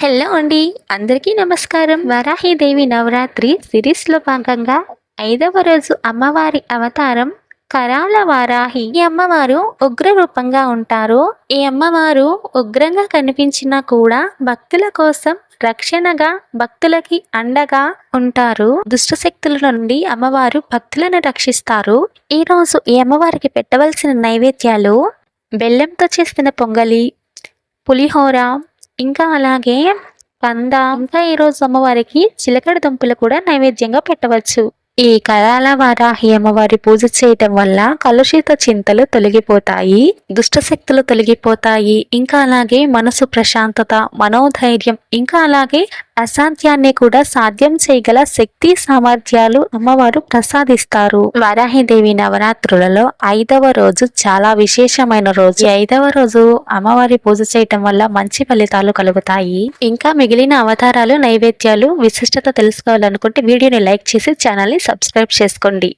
Hello అండి అందరికీ నమస్కారం. వరాహిదేవి నవరాత్రి సిరీస్లో భాగంగా ఐదవ రోజు అమ్మవారి అవతారం కరాల వారాహి. ఈ అమ్మవారు ఉగ్ర రూపంగా ఉంటారు. ఈ అమ్మవారు ఉగ్రంగా కనిపించినా కూడా భక్తుల కోసం రక్షణగా భక్తులకి అండగా ఉంటారు. దుష్ట శక్తుల నుండి అమ్మవారు భక్తులను రక్షిస్తారు. ఈ రోజు ఈ అమ్మవారికి పెట్టవలసిన నైవేద్యాలు బెల్లంతో చేసిన పొంగలి పులిహోర ఇంకా అలాగే కంద ఇంకా ఈరోజు అమ్మవారికి చిలకడ దుంపలు కూడా నైవేద్యంగా పెట్టవచ్చు. ఈ కరాల వారాహి అమ్మవారి పూజ చేయటం వల్ల కలుషిత చింతలు తొలగిపోతాయి దుష్ట శక్తులు తొలగిపోతాయి. ఇంకా అలాగే మనసు ప్రశాంతత మనోధైర్యం ఇంకా అలాగే అసాధ్యాన్ని కూడా సాధ్యం చేయగల శక్తి సామర్థ్యాలు అమ్మవారు ప్రసాదిస్తారు. వారాహిదేవి నవరాత్రులలో ఐదవ రోజు చాలా విశేషమైన రోజు. ఐదవ రోజు అమ్మవారి పూజ చేయటం వల్ల మంచి ఫలితాలు కలుగుతాయి. ఇంకా మిగిలిన అవతారాలు నైవేద్యాలు విశిష్టత తెలుసుకోవాలనుకుంటే వీడియోని లైక్ చేసి ఛానల్ని సబ్స్క్రైబ్ చేసుకోండి.